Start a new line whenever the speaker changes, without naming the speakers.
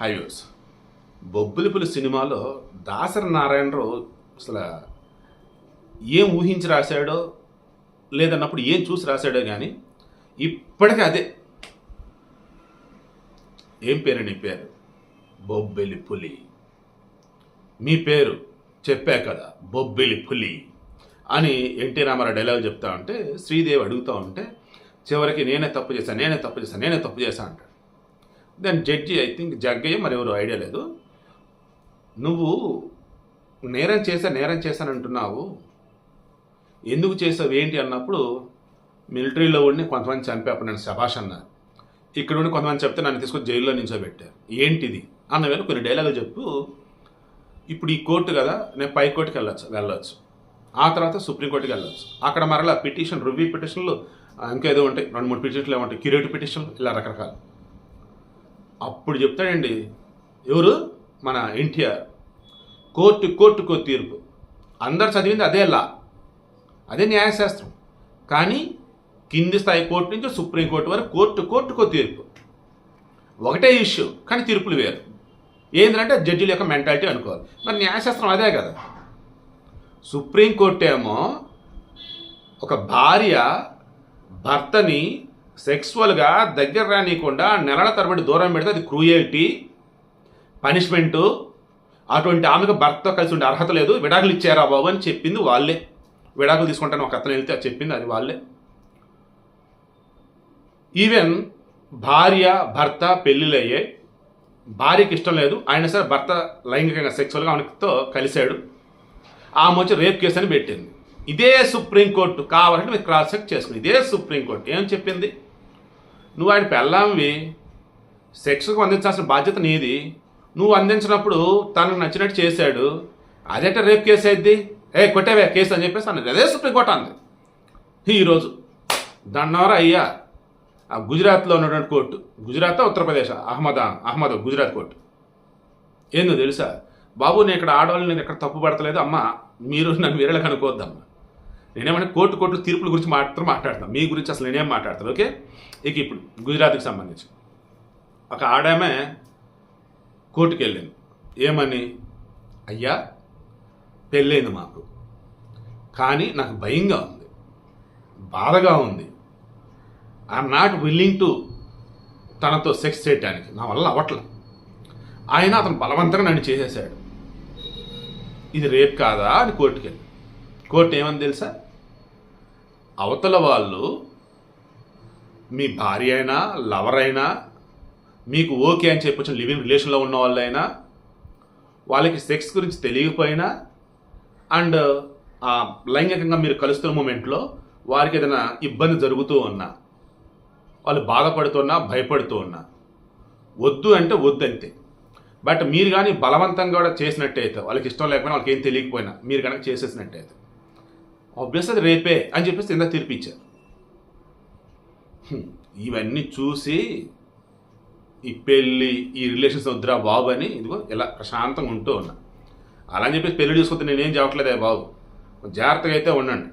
Highways Bobbili Puli సినిమాలో దాసరి నారాయణరావు అసలు ఏం ఊహించి రాశాడో లేదన్నప్పుడు ఏం చూసి రాశాడో కానీ ఇప్పటికీ అదే. ఏం పేరు నీ పేరు? బొబ్బిలి పులి మీ పేరు చెప్పా కదా బొబ్బిలి పులి అని ఎన్టీ రామారావు డైలాగ్ చెప్తా ఉంటే శ్రీదేవి అడుగుతూ ఉంటే చివరికి నేనే తప్పు చేశాను నేనే తప్పు చేశాను నేనే తప్పు చేశాను అంటాడు. Then judge I think Jaggayya మరి ఎవరు ఐడియా లేదు. నువ్వు నేరం చేశా నేరం చేశాను అంటున్నావు. ఎందుకు చేసావు ఏంటి అన్నప్పుడు మిలిటరీలో ఉండి కొంతమంది చంపేప్పుడు నేను శభాష్ అన్నారు ఇక్కడ ఉండి కొంతమంది చెప్తే నన్ను తీసుకొని జైల్లో నించోబెట్టారు ఏంటిది? అన్న వేళ కొన్ని డైలాగులు చెప్పు. ఇప్పుడు ఈ కోర్టు కదా నేను పై కోర్టుకి వెళ్ళొచ్చు వెళ్ళొచ్చు. ఆ తర్వాత సుప్రీంకోర్టుకి వెళ్ళొచ్చు. అక్కడ మరలా పిటిషన్ రివ్యూ పిటిషన్లు ఇంకేదో ఇంకా ఏదో ఉంటాయి రెండు మూడు పిటిషన్లు ఏమంటాయి క్యూరేటివ్ పిటిషన్లు ఇలా రకరకాలు. అప్పుడు చెప్తాడండి ఎవరు? మన ఎన్టీఆర్. కోర్టు కోర్టుకో తీర్పు. అందరు చదివింది అదే లా. అదే న్యాయశాస్త్రం. కానీ కింది స్థాయి కోర్టు నుంచి సుప్రీంకోర్టు వరకు కోర్టు కోర్టుకో తీర్పు. ఒకటే ఇష్యూ కానీ తీర్పులు వేరు. ఏంటంటే జడ్జిల యొక్క మెంటాలిటీ అనుకోవాలి. మరి న్యాయశాస్త్రం అదే కదా. సుప్రీంకోర్టు ఏమో ఒక భార్య భర్తని సెక్సువల్గా దగ్గర రానియకుండా నెలల తరబడి దూరం పెడితే అది క్రూయల్టీ పనిష్మెంటు అటువంటి ఆమెకు భర్త కలిసి ఉండే అర్హత లేదు. విడాకులు ఇచ్చారా బాబు అని చెప్పింది వాళ్ళే. విడాకులు తీసుకుంటాను ఒక అతను వెళ్తే చెప్పింది అది వాళ్ళే. ఈవెన్ భార్య భర్త పెళ్ళిళ్ళు భార్యకి ఇష్టం లేదు. ఆయన సరే భర్త లైంగికంగా సెక్సువల్గా ఆమెతో కలిశాడు. ఆమె వచ్చి రేప్ కేసు అని పెట్టింది. ఇదే సుప్రీంకోర్టు కావాలంటే మీరు క్రాస్ చెక్ చేసుకుని ఇదే సుప్రీంకోర్టు ఏం చెప్పింది? నువ్వు ఆయన పెళ్ళాంవి. సెక్స్కు అందించాల్సిన బాధ్యత నీది. నువ్వు అందించినప్పుడు తనకు నచ్చినట్టు చేశాడు. అదేట రేపు కేసు అయింది? ఏ కొట్టేవే కేసు అని చెప్పేసి అన్నది. అదే సుప్రీంకోర్టు అంది ఈరోజు దండవర అయ్యా ఆ గుజరాత్లో ఉన్నటువంటి కోర్టు. గుజరాత్ ఉత్తరప్రదేశ్ అహ్మదా అహ్మద్ గుజరాత్ కోర్టు. ఏందో తెలుసా? బాబు నేను ఇక్కడ ఆడవాళ్ళు నేను ఎక్కడ తప్పు పడతలేదు. అమ్మ మీరు నన్ను వీరలకు అనుకోవద్దమ్మా నేనేమంటే కోర్టు కోర్టు తీర్పుల గురించి మాత్రం మాట్లాడతాను. మీ గురించి అసలు నేనేం మాట్లాడతాను ఓకే? ఇక ఇప్పుడు గుజరాత్కి సంబంధించి. ఒక ఆడామె కోర్టుకి వెళ్ళింది ఏమని? అయ్యా పెళ్ళైంది మాకు. కానీ నాకు భయంగా ఉంది. బాధగా ఉంది. ఐఎమ్ నాట్ విల్లింగ్ టు తనతో సెక్స్ చేయడానికి నా వల్ల అవ్వట్ల. ఆయన అతను బలవంతంగా నన్ను చేసేసాడు ఇది రేప్ కాదా? అని కోర్టుకెళ్ళి కోర్టు ఏమని తెలుసా? అవతల వాళ్ళు మీ భార్య అయినా లవర్ అయినా మీకు ఓకే అని చెప్పి లివింగ్ రిలేషన్లో ఉన్న వాళ్ళైనా వాళ్ళకి సెక్స్ గురించి తెలియకపోయినా అండ్ ఆ లైంగికంగా మీరు కలుస్తున్న మూమెంట్లో వారికి ఏదైనా ఇబ్బంది జరుగుతూ ఉన్నా వాళ్ళు బాధపడుతున్నా భయపడుతూ ఉన్నా వద్దు అంటే వద్దు అంతే. బట్ మీరు కానీ బలవంతంగా కూడా చేసినట్టయితే వాళ్ళకి ఇష్టం లేకపోయినా వాళ్ళకి ఏం తెలియకపోయినా మీరు కనుక చేసేసినట్టయితే. ఆబ్వియస్ అది రేపే అని చెప్పేసి ఇందాక తీర్పిచ్చారు. ఇవన్నీ చూసి ఈ పెళ్ళి ఈ రిలేషన్స్ వద్దురా బాబు అని ఇదిగో ఇలా ప్రశాంతంగా ఉంటూ ఉన్నా. అలా అని చెప్పేసి పెళ్ళి చూసుకుంటే నేనేం చెప్పట్లేదే బాబు. జాగ్రత్తగా అయితే ఉండండి.